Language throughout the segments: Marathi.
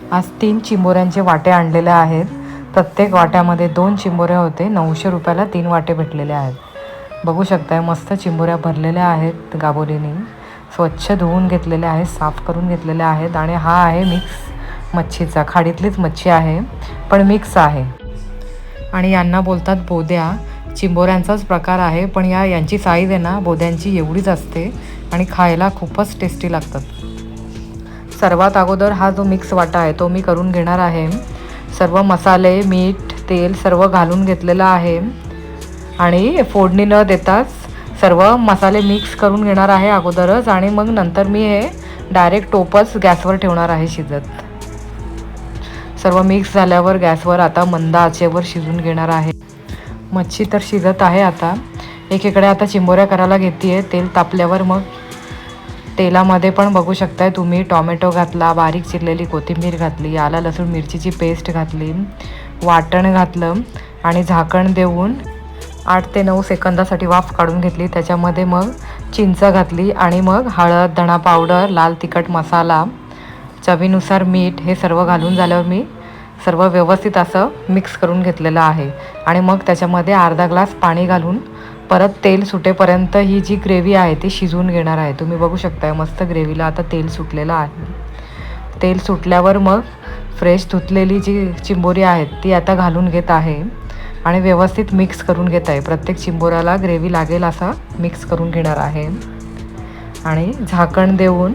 आज तीन चिंबोऱ्यांचे वाटे आणलेले आहेत. प्रत्येक वाट्यामध्ये दोन चिंबोऱ्या होते. नऊशे रुपयाला तीन वाटे भेटलेले आहेत. बघू शकताय मस्त चिंबोऱ्या भरलेल्या आहेत गाबोलीने. स्वच्छ धुवून घेतलेल्या आहेत साफ करून घेतलेल्या आहेत आणि हा आहे मिक्स मच्छीचा. खाडीतलीच मच्छी आहे पण मिक्स आहे. आणि यांना बोलतात बोद्या. चिंबोऱ्यांचाच प्रकार आहे पण या यांची साईज आहे ना बोद्यांची एवढीच असते आणि खायला खूपच टेस्टी लागतात. सर्वात अगोदर हा जो मिक्स वाटा आहे तो मी करून घेणार आहे. सर्व मसाले मीठ तेल सर्व घालून घेतलेलं आहे. आणि फोडणी न देताच सर्व मसाले मिक्स करून घेणार आहे अगोदरच. आणि मग नंतर मी हे डायरेक्ट टोपच गॅसवर ठेवणार आहे शिजत. सर्व मिक्स झाल्यावर गॅसवर आता मंद आचेवर शिजून घेणार आहे. मच्छी तर शिजत आहे आता. एकीकडे आता चिंबोऱ्या करायला घेते आहे तेल तापल्यावर मग तेलामध्ये पण बघू शकताय तुम्ही. टॉमॅटो घातला बारीक चिरलेली कोथिंबीर घातली आला लसूण मिरचीची पेस्ट घातली वाटण घातलं आणि झाकण देऊन आठ ते नऊ सेकंदासाठी वाफ काढून घेतली. त्याच्यामध्ये मग चिंच घातली आणि मग हळद धणा पावडर लाल तिखट मसाला चवीनुसार मीठ हे सर्व घालून झाल्यावर मी सर्व व्यवस्थित असं मिक्स करून घेतलेलं आहे. आणि मग त्याच्यामध्ये अर्धा ग्लास पाणी घालून परत तेल सुटेपर्यंत ही जी ग्रेव्ही आहे ती शिजवून घेणार आहे. तुम्ही बघू शकताय मस्त ग्रेव्हीला आता तेल सुटलेलं आहे. तेल सुटल्यावर मग फ्रेश धुतलेली जी चिंबोरी आहेत ती आता घालून घेत आहे आणि व्यवस्थित मिक्स करून घेत आहे. प्रत्येक चिंबोऱ्याला ग्रेव्ही लागेल असा मिक्स करून घेणार आहे. आणि झाकण देऊन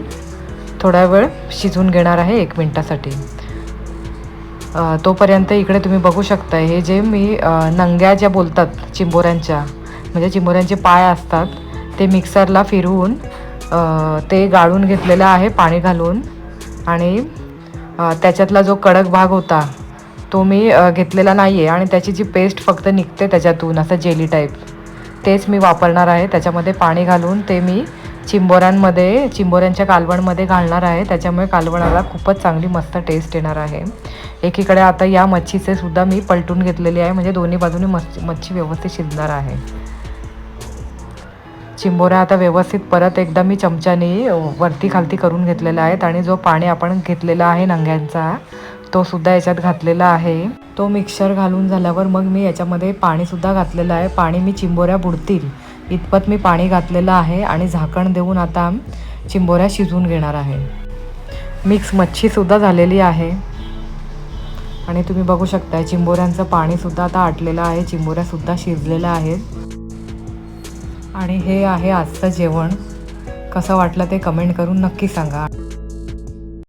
थोडा वेळ शिजवून घेणार आहे एक मिनटासाठी. तोपर्यंत इकडे तुम्ही बघू शकता हे जे मी नंग्या ज्या बोलतात चिंबोऱ्यांच्या म्हणजे चिंबोऱ्यांचे पाय असतात ते मिक्सरला फिरवून ते गाळून घेतलेलं आहे पाणी घालून. आणि त्याच्यातला जो कडक भाग होता तो मी घेतलेला नाही आहे आणि त्याची जी पेस्ट फक्त निघते त्याच्यातून असं जेली टाईप तेच मी वापरणार आहे. त्याच्यामध्ये पाणी घालून ते मी चिंबोऱ्यांमध्ये चिंबोऱ्यांच्या कालवणमध्ये घालणार आहे. त्याच्यामुळे कालवणाला खूपच चांगली मस्त टेस्ट येणार आहे. एकीकडे आता या मच्छीचे सुद्धा मी पलटून घेतलेली आहे. म्हणजे दोन्ही बाजूने मच्छी मच्छी व्यवस्थित शिजणार आहे. चिंबोऱ्या आता व्यवस्थित परत एकदा मी चमच्याने वरती खालती करून घेतलेल्या आहेत आणि जो पाणी आपण घेतलेला आहे नंग्यांचा तो सुद्धा याच्यात घातलेला आहे. तो मिक्सर घालून झाल्यावर मग मी याच्यामध्ये पाणीसुद्धा घातलेलं आहे. पाणी मी चिंबोऱ्या बुडतील इतपत मी पाणी घातलेलं आहे आणि झाकण देऊन आता चिंबोऱ्या शिजून घेणार आहे. मिक्स मच्छीसुद्धा झालेली आहे. आणि तुम्ही बघू शकता चिंबोऱ्यांचं पाणीसुद्धा आता आटलेलं आहे चिंबोऱ्यासुद्धा शिजलेल्या आहेत. आणि हे आहे आजचं जेवण. कसं वाटलं ते कमेंट करून नक्की सांगा.